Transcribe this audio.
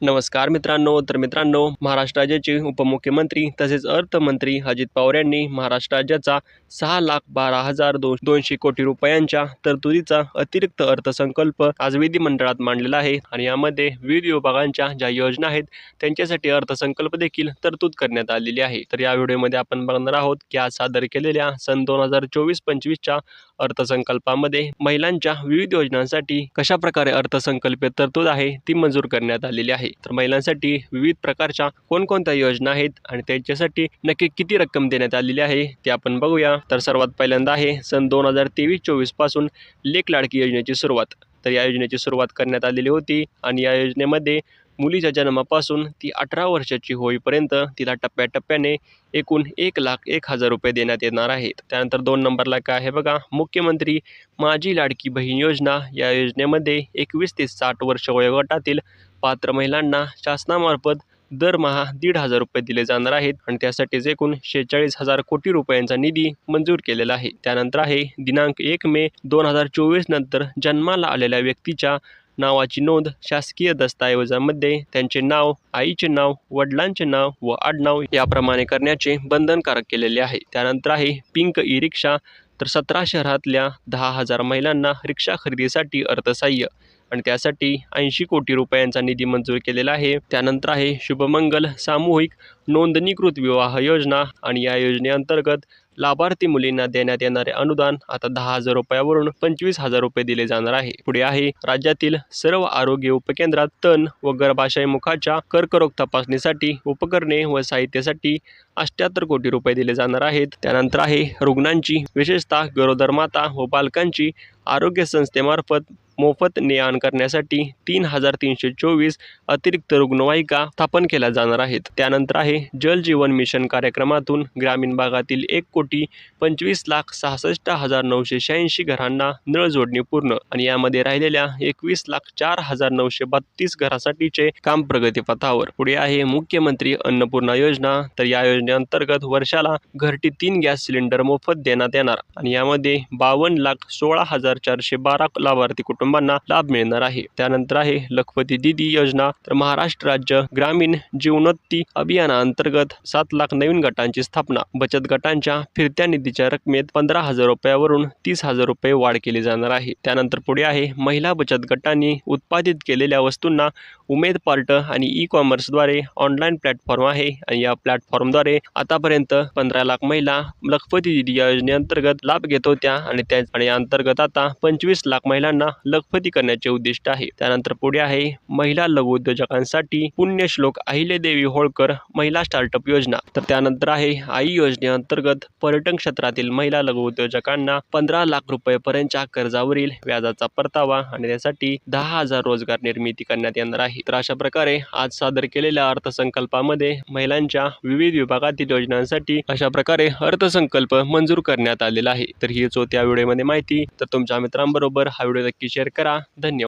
नमस्कार मित्रांनो तर मित्रांनो महाराष्ट्र राज्याचे उपमुख्यमंत्री तसेच अर्थमंत्री अजित पवार यांनी महाराष्ट्र राज्याचा सहा लाख बारा हजार दोन दोनशे कोटी रुपयांच्या तरतुदीचा अतिरिक्त अर्थसंकल्प आज विधिमंडळात मांडलेला आहे. आणि यामध्ये विविध विभागांच्या ज्या योजना आहेत त्यांच्यासाठी अर्थसंकल्प देखील तरतूद करण्यात आलेली आहे. तर या व्हिडिओमध्ये आपण बघणार आहोत की आज सादर केलेल्या सन दोन हजार चोवीस पंचवीसच्या अर्थसंकल्पामध्ये महिलांच्या विविध योजनांसाठी कशा प्रकारे अर्थसंकल्पीय तरतूद आहे ती मंजूर करण्यात आलेली आहे. तर महिलांसाठी विविध प्रकारच्या कोणकोणत्या योजना आहेत आणि त्यांच्यासाठी नक्की किती रक्कम देण्यात आलेली आहे ते आपण बघूया. तर सर्वात पहिल्यांदा आहे सन दोन हजार तेवीस चोवीसपासून लेख लाडकी योजनेची सुरुवात. तर या योजनेची सुरुवात करण्यात आलेली होती आणि या योजनेमध्ये मुलीच्या जन्मापासून ती अठरा वर्षाची होईपर्यंत तिला टप्प्याटप्प्याने एकूण एक लाख एक हजार रुपये देण्यात येणार आहेत. त्यानंतर दोन नंबरला काय आहे बघा. मुख्यमंत्री माझी लाडकी बहीण योजना. या योजनेमध्ये एकवीस ते साठ वर्ष वयोगटातील पात्र महिलांना शासनामार्फत दरमहा दीड हजार रुपये दिले जाणार आहेत आणि त्यासाठीच एकूण शेहेचाळीस हजार कोटी रुपयांचा निधी मंजूर केलेला आहे. त्यानंतर आहे दिनांक एक मे दोन हजार चोवीस नंतर जन्माला आलेल्या व्यक्तीच्या नावाची नोंद शासकीय दस्तऐवजामध्ये त्यांचे नाव आईचे नाव वडिलांचे नाव व आडनाव याप्रमाणे करण्याचे बंधनकारक केलेले आहे. त्यानंतर आहे पिंक ई रिक्षा तर सतरा शहरातल्या दहा हजार महिलांना रिक्षा खरेदीसाठी अर्थसहाय्य आणि त्यासाठी ऐंशी कोटी रुपयांचा निधी मंजूर केलेला आहे. त्यानंतर आहे शुभमंगल सामूहिक नोंदणीकृत विवाह योजना आणि या योजनेअंतर्गत लाभार्थी मुलींना देण्यात येणारे अनुदान आता दहा हजार रुपयावरून पंचवीस हजार रुपये दिले जाणार आहे. पुढे आहे राज्यातील सर्व आरोग्य उपकेंद्रात तण व गर्भाशय मुखाच्या कर्करोग तपासणीसाठी उपकरणे व साहित्यासाठी अष्ट्याहत्तर कोटी रुपये दिले जाणार आहेत. त्यानंतर आहे रुग्णांची विशेषतः गरोदर माता व बालकांची आरोग्य संस्थेमार्फत मोफत ने आण करण्यासाठी तीन हजार तीनशे चोवीस अतिरिक्त रुग्णवाहिका स्थापन केल्या जाणार आहेत. त्यानंतर आहे जल जीवन मिशन कार्यक्रमातून ग्रामीण भागातील एक कोटी पंचवीस लाख सहासष्ट हजार नऊशे शहाऐंशी घरांना नळ जोडणी पूर्ण आणि यामध्ये राहिलेल्या एकवीस लाख चार हजार नऊशे बत्तीस घरासाठीचे काम प्रगतीपथावर पुढे आहे मुख्यमंत्री अन्नपूर्णा योजना. तर या योजनेअंतर्गत वर्षाला घरटी तीन गॅस सिलेंडर मोफत देण्यात येणार आणि यामध्ये बावन्न लाख सोळा हजार चारशे बारा लाभार्थी कुटुंब कुटुंबांना लाभ मिळणार आहे. त्यानंतर आहे लखपती दिदी योजना. तर महाराष्ट्र राज्य ग्रामीण जीवनोन्नती अभियानाअंतर्गत सात लाख नवीन गटांची स्थापना. बचत गटांच्या फिरत्या निधीच्या रकमेत पंधरा हजार रुपयावरून तीस हजार रुपये वाढ केली जाणार आहे. त्यानंतर पुढे आहे महिला बचत गटांनी उत्पादित केलेल्या वस्तूंना उमेद पार्ट आणि ई कॉमर्सद्वारे ऑनलाईन प्लॅटफॉर्म आहे आणि या प्लॅटफॉर्मद्वारे आतापर्यंत पंधरा लाख महिला लखपती दिदी या योजनेअंतर्गत लाभ घेत होत्या आणि त्या आणि अंतर्गत आता पंचवीस लाख महिलांना लखपती करण्याचे उद्दिष्ट आहे. त्यानंतर पुढे आहे महिला लघु उद्योजकांसाठी पुण्यश्लोक अहिल्यादेवी होळकर महिला स्टार्टअप योजना. तर त्यानंतर आहे आई योजनेअंतर्गत पर्यटन क्षेत्रातील महिला लघु उद्योजकांना पंधरा लाख रुपयेपर्यंतच्या कर्जावरील व्याजाचा परतावा आणि त्यासाठी दहा हजार रोजगार निर्मिती करण्यात येणार आहे. तर अशा प्रकारे आज सादर केलेल्या अर्थसंकल्पामध्ये महिलांच्या विविध विभागातील योजनांसाठी अशा प्रकारे अर्थसंकल्प मंजूर करण्यात आलेला आहे. तर हीच होती या व्हिडिओमध्ये माहिती. तर तुमच्या मित्रांबरोबर हा व्हिडिओ नक्की शेअर करा. धन्यवाद.